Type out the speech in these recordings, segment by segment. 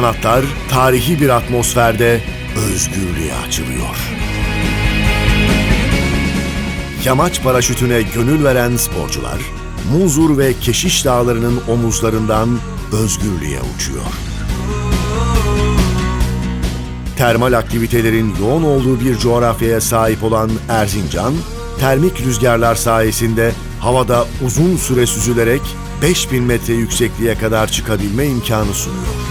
Kanatlar tarihi bir atmosferde özgürlüğe açılıyor. Yamaç paraşütüne gönül veren sporcular, Muzur ve Keşiş Dağları'nın omuzlarından özgürlüğe uçuyor. Termal aktivitelerin yoğun olduğu bir coğrafyaya sahip olan Erzincan, termik rüzgarlar sayesinde havada uzun süre süzülerek 5000 metre yüksekliğe kadar çıkabilme imkanı sunuyor.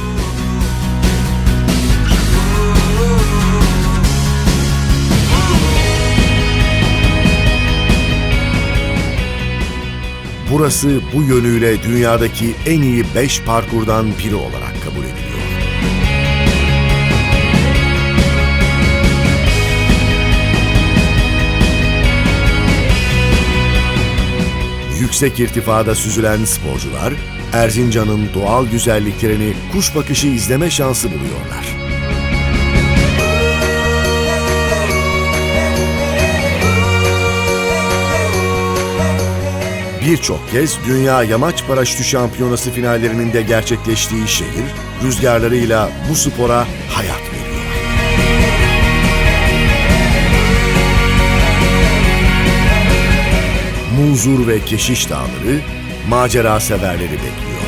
Burası bu yönüyle dünyadaki en iyi 5 parkurdan biri olarak kabul ediliyor. Yüksek irtifada süzülen sporcular, Erzincan'ın doğal güzelliklerini kuş bakışı izleme şansı buluyorlar. Birçok kez Dünya Yamaç Paraşütü Şampiyonası finallerinin de gerçekleştiği şehir, rüzgarlarıyla bu spora hayat veriyor. Muzur ve Keşiş Dağları macera severleri bekliyor.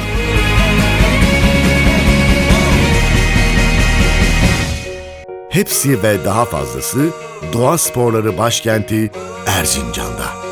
Hepsi ve daha fazlası doğa sporları başkenti Erzincan'da.